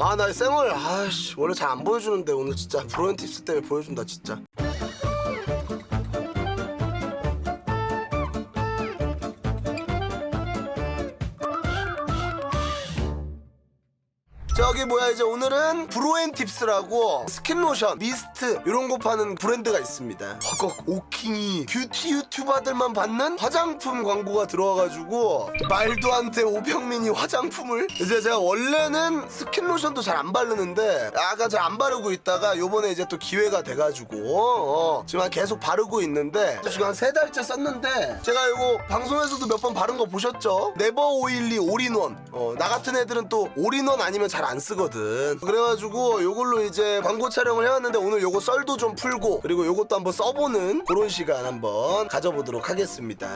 아나 쌩얼 아씨 원래 잘 안 보여주는데 오늘 진짜 브로엔 팁스 때문에 보여준다 진짜 저기 뭐야 이제 오늘은 브로엔 팁스라고 스킨 로션, 미스트 이런 거 파는 브랜드가 있습니다. 허걱 오킹이 뷰티 유튜버들만 받는 화장품 광고가 들어와가지고 말도 안돼 오병민이 화장품을 이제 제가 원래는 스킨 로션도 잘 안 바르는데 아까 잘 안 바르고 있다가 요번에 이제 또 기회가 돼가지고 어, 지금 계속 바르고 있는데 지금 한 세 달째 썼는데 제가 이거 방송에서도 몇 번 바른 거 보셨죠? 네버 오일리 올인원 어, 나 같은 애들은 또 올인원 아니면 잘 안 쓰 거든. 그래가지고 요걸로 이제 광고 촬영을 해왔는데 오늘 요거 썰도 좀 풀고 그리고 요것도 한번 써보는 그런 시간 한번 가져보도록 하겠습니다.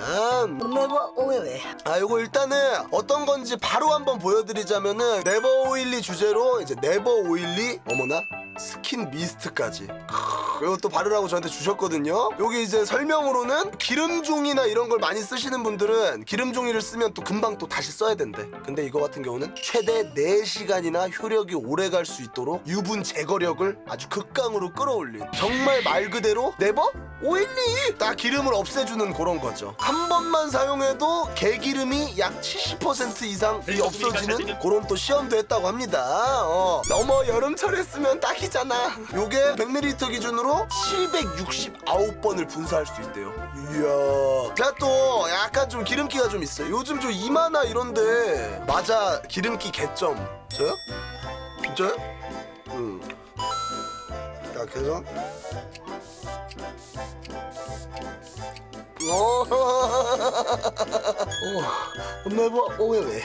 네버 오일리 아 요거 일단은 어떤 건지 바로 한번 보여드리자면은 네버 오일리 주제로 이제 네버 오일리 어머나 스킨 미스트까지. 크, 이것도 바르라고 저한테 주셨거든요. 여기 이제 설명으로는 기름종이나 이런 걸 많이 쓰시는 분들은 기름종이를 쓰면 또 금방 또 다시 써야 된대. 근데 이거 같은 경우는 최대 4시간이나 효력이 오래 갈 수 있도록 유분 제거력을 아주 극강으로 끌어올린 정말 말 그대로 네버 오일리 딱 기름을 없애주는 그런 거죠. 한 번만 사용해도 개기름이 약 70% 이상 이 없어지는 그런 또 시험도 했다고 합니다. 어. 어머 여름철에 쓰면 딱이잖아. 요게 100ml 기준으로 769번을 분사할 수 있대요. 이야. 제가 또 약간 좀 기름기가 좀 있어요. 요즘 저 이마나 이런데. 맞아. 기름기 개점. 저요? 진짜요? 응. 이렇 어, 어, never oily.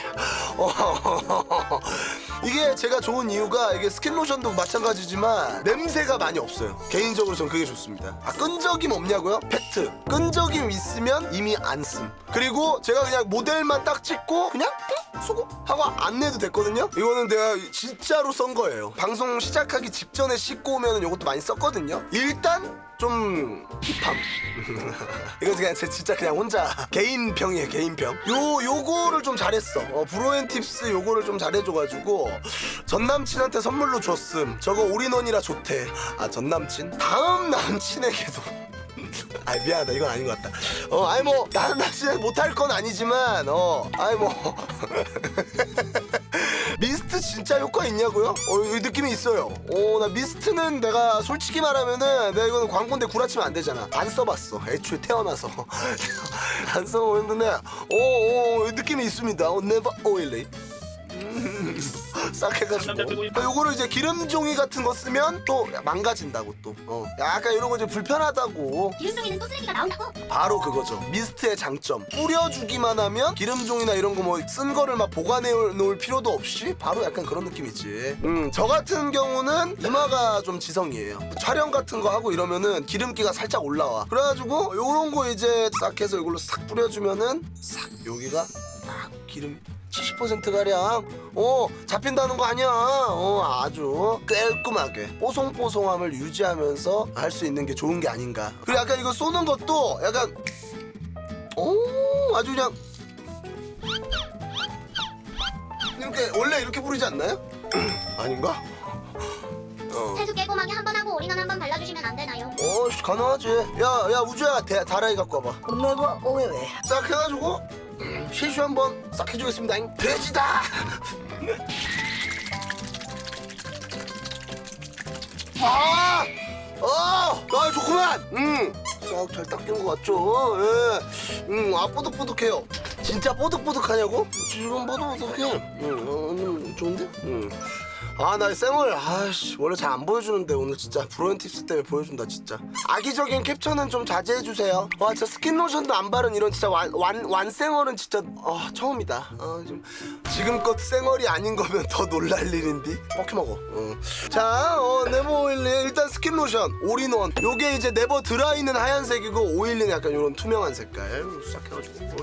어, 이게 제가 좋은 이유가 이게 스킨 로션도 마찬가지지만 냄새가 많이 없어요. 개인적으로 전 그게 좋습니다. 아, 끈적임 없냐고요? 팩트. 끈적임 있으면 이미 안 씀. 그리고 제가 그냥 모델만 딱 찍고 그냥 응? 수고 하고 안 내도 됐거든요. 이거는 내가 진짜로 쓴 거예요. 방송 시작하기 직전에 씻고 오면 이것도 많이 썼거든요. 일단 좀 힙함. 이거 그냥 제 진짜 그냥 혼자 개인 평이에요 개인 평. 요 요거를 좀 잘했어. 어, 브로엔 팁스 요거를 좀 잘해줘가지고 전 남친한테 선물로 줬음. 저거 올인원이라 좋대. 아 전 남친? 다음 남친에게도. 아 미안하다 이건 아닌 것 같다. 어 아니 뭐 나는 남친한테 못할 건 아니지만 어 아니 뭐. 미스트 진짜 효과 있냐고요? 어, 이 느낌이 있어요. 어, 나 미스트는 내가 솔직히 말하면은 내가 이거는 광고인데 구라치면 안 되잖아. 안 써봤어. 애초에 태어나서. 안 써봤는데, 어, 어, 이 느낌이 있습니다. 어, never oily. 음, 싹 해가지고 어, 요거를 이제 기름 종이 같은 거 쓰면 또 망가진다고 또 어. 약간 이런 거 이제 불편하다고 기름종이는 또 쓰레기가 나온다고? 바로 그거죠. 미스트의 장점. 뿌려주기만 하면 기름종이나 이런 거 뭐 쓴 거를 막 보관해 놓을 필요도 없이 바로 약간 그런 느낌이지. 음, 저 같은 경우는 이마가 좀 지성이에요. 촬영 같은 거 하고 이러면은 기름기가 살짝 올라와. 그래가지고 요런 거 이제 싹 해서 이걸로 싹 뿌려주면은 싹 여기가 딱 기름 70% 가량 어 잡힌다는 거 아니야 어 아주 깔끔하게 뽀송뽀송함을 유지하면서 할 수 있는 게 좋은 게 아닌가 그리고 약간 이거 쏘는 것도 약간 오 아주 그냥 이렇게 원래 이렇게 뿌리지 않나요? 아닌가? 어. 세수 깨고막에 한번 하고 올인원 한 번 발라주시면 안 되나요? 어, 씨, 가능하지. 야, 야, 우주야, 대, 다라이 갖고 와봐. 네버 오일리 싹 해가지고 음, 실슈 한번 싹 해주겠습니다. 잉. 돼지다. 아, 어, 아 좋구만. 음, 싹 잘 닦인 것 같죠. 예, 음, 아 뽀득뽀득해요. 진짜 뽀득뽀득하냐고? 지금 뽀득뽀득해. 음, 어, 음, 좋은데? 음. 아, 나 쌩얼, 아씨, 원래 잘 안 보여주는데 오늘 진짜 브로엔 팁스 때문에 보여준다, 진짜. 악의적인 캡처는 좀 자제해 주세요. 와, 진짜 스킨 로션도 안 바른 이런 진짜 완, 완, 완쌩얼은 진짜, 어, 처음이다. 어, 좀, 지금껏 쌩얼이 아닌 거면 더 놀랄 일인데? 뻑해 먹어. 어. 자, 어, 네버 오일리. 일단 스킨 로션, 올인원. 요게 이제 네버 드라이는 하얀색이고, 오일리는 약간 요런 투명한 색깔. 싹 해가지고.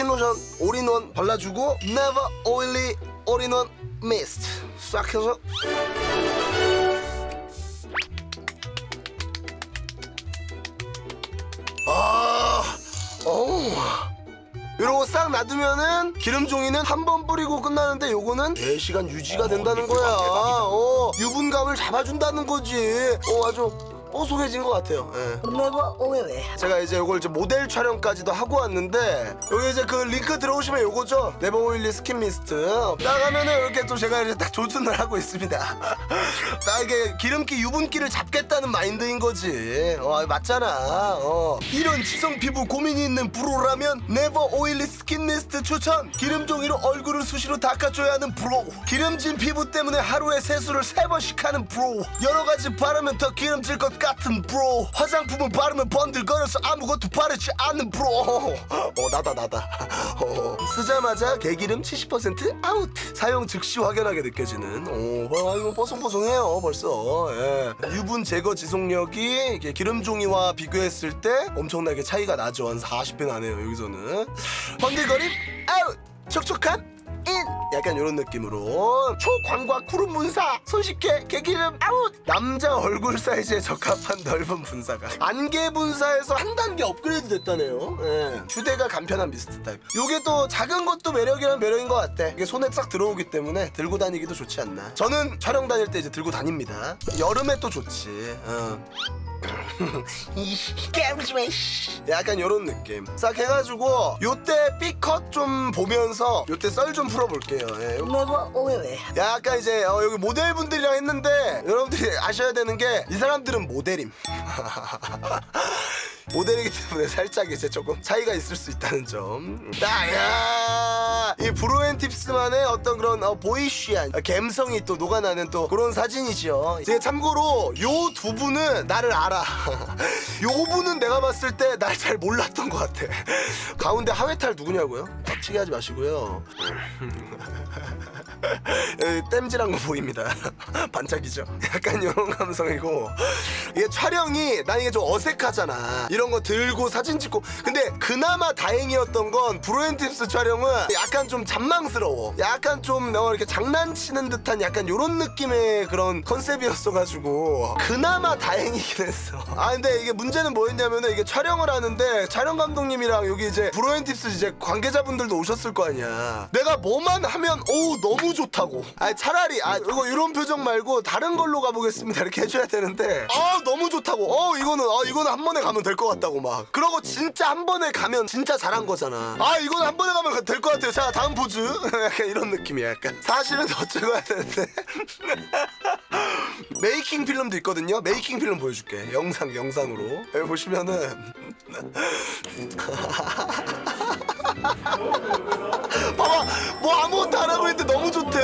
스킨 로션 올인원 발라주고 Never Oily 올인원 미스트 싹 해서. 아, 어우. 요거 싹 놔두면은 기름종이는 한 번 뿌리고 끝나는데 요거는 4시간 유지가 된다는 거야. 어 유분감을 잡아준다는 거지. 어 아주 뽀송해진 것 같아요. 예. Never always. 제가 이제 요걸 이제 모델 촬영까지도 하고 왔는데 여기 이제 그 링크 들어오시면 요거죠? 네버 오일리 스킨 미스트. 나가면은 이렇게 또 제가 이제 딱 조준을 하고 있습니다. 나 이게 기름기 유분기를 잡겠다는 마인드인 거지. 어 맞잖아. 어. 이런 지성 피부 고민이 있는 브로라면 네버 오일리 스킨 미스트 추천. 기름 종이로 얼굴을 수시로 닦아줘야 하는 브로 기름진 피부 때문에 하루에 세수를 세 번씩 하는 브로 여러 가지 바르면 더 기름질 것 같은 브로 화장품은 바르면 번들거려서 아무것도 바르지 않는 브로 어 나다 나다. 어, 쓰자마자 개기름 70% 아웃. 사용 즉시 확연하게 느껴지는. 오 와, 이거 뽀송뽀송해요 벌써. 예. 유분 제거 지속력이 이게 기름 종이와 비교했을 때 엄청나게 차이가 나죠. 한 40배 나네요 여기서는. 번들거림 아웃. 촉촉한 인 약간 이런 느낌으로 초광과 구름 분사 손쉽게 개기름 아웃. 남자 얼굴 사이즈에 적합한 넓은 분사가 안개 분사에서 한 단계 업그레이드 됐다네요. 예. 휴대가 간편한 미스트 타입. 요게 또 작은 것도 매력이란 매력인 것 같아. 이게 손에 싹 들어오기 때문에 들고 다니기도 좋지 않나. 저는 촬영 다닐 때 이제 들고 다닙니다. 여름에 또 좋지. 어. 약간 요런 느낌. 싹 해가지고 요때 B컷 좀 보면서 요때 썰 좀 풀어볼게요. 예, 요- Never always. 약간 이제 어, 여기 모델분들이랑 했는데 여러분들이 아셔야 되는 게 이 사람들은 모델임 모델이기 때문에 살짝 이제 조금 차이가 있을 수 있다는 점. 나야 이 브로앤팁스만의 어떤 그런 어, 보이쉬한 어, 감성이 또 녹아나는 또 그런 사진이죠. 제가 참고로 요 두 분은 나를 알아. 요 분은 내가 봤을 때 날 잘 몰랐던 것 같아. 가운데 하회탈 누구냐고요? 빡치게 하지 마시고요. 땜질한 거 보입니다. 반짝이죠. 약간 이런 감성이고 이게 촬영이 난 이게 좀 어색하잖아. 이런 거 들고 사진 찍고 근데 그나마 다행이었던 건 브로엔팁스 촬영은 약간 좀 잔망스러워. 약간 좀 어, 이렇게 장난치는 듯한 약간 이런 느낌의 그런 컨셉이었어가지고 그나마 다행이긴 했어. 아 근데 이게 문제는 뭐였냐면은 이게 촬영을 하는데 촬영 감독님이랑 여기 이제 브로엔팁스 이제 관계자분들도 오셨을 거 아니야. 내가 뭐만 하면 오 너무 좋다고. 아 차라리 아 이거 이런 표정 말고 다른 걸로 가보겠습니다 이렇게 해줘야 되는데 아 너무 좋다고. 어 이거는 아 이거는 한 번에 가면 될것 같다고 막. 그러고 진짜 한 번에 가면 진짜 잘한 거잖아. 아 이거는 한 번에 가면 될 것 같아요. 자 다음 포즈. 약간 이런 느낌이야 약간. 사실은 더 찍어야 되는데. 메이킹 필름도 있거든요. 메이킹 필름 보여줄게. 영상 영상으로 여기 보시면은 봐봐 뭐 아무것도 안 하고 있는데 너무 좋대.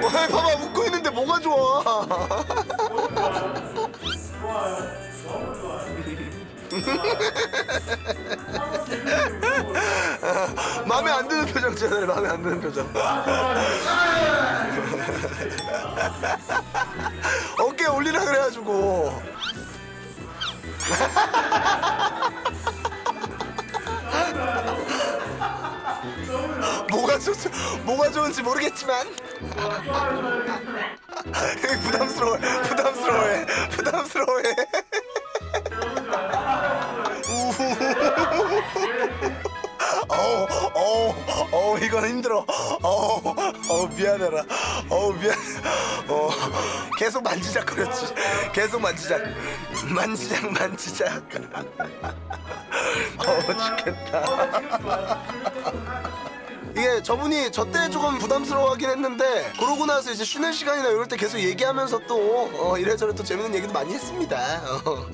와, 봐봐 웃고 있는데 뭐가 좋아? 표정잖아요. 마음에 안 드는 표정. 어깨 올리라 그래가지고. 뭐가 좋 뭐가 좋은지 모르겠지만 부담스러워 부담스러워해 부담스러워해 어우 어우 어우 이건 힘들어. 어우 어우 미안해라. 어우 미안. 어 계속 만지작거렸지. 계속 만지작 만지작 만지작. 어우 죽겠다 이게 저분이 저 때 조금 부담스러워하긴 했는데 그러고 나서 이제 쉬는 시간이나 이럴 때 계속 얘기하면서 또 어, 이래저래 또 재밌는 얘기도 많이 했습니다. 어.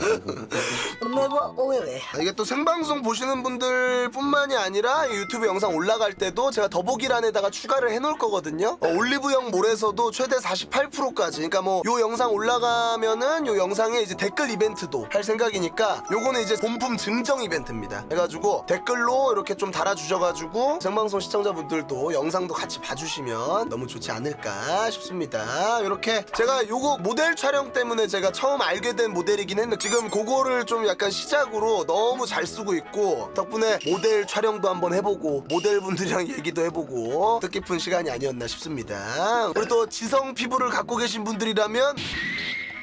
Never always. 아, 이게 또 생방송 보시는 분들뿐만이 아니라 이 유튜브 영상 올라갈 때도 제가 더보기란에다가 추가를 해놓을 거거든요. 어, 올리브영 몰에서도 최대 48%까지. 그러니까 뭐 요 영상 올라가면은 요 영상에 이제 댓글 이벤트도 할 생각이니까 요거는 이제 본품 증정 이벤트입니다. 해가지고 댓글로 이렇게 좀 달아주셔가지고 생방송 시청자 분들도 영상도 같이 봐주시면 너무 좋지 않을까 싶습니다. 이렇게 제가 요거 모델 촬영 때문에 제가 처음 알게 된 모델이긴 했는데 지금 그거를 좀 약간 시작으로 너무 잘 쓰고 있고 덕분에 모델 촬영도 한번 해보고 모델분들이랑 얘기도 해보고 뜻깊은 시간이 아니었나 싶습니다. 우리 또 지성 피부를 갖고 계신 분들이라면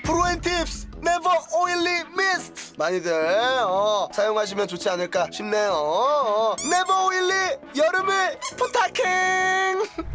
프로엔팁스 네버 오일리 미스트 많이들 어, 사용하시면 좋지 않을까 싶네요. 어, 네버 오일리 여름을 부탁해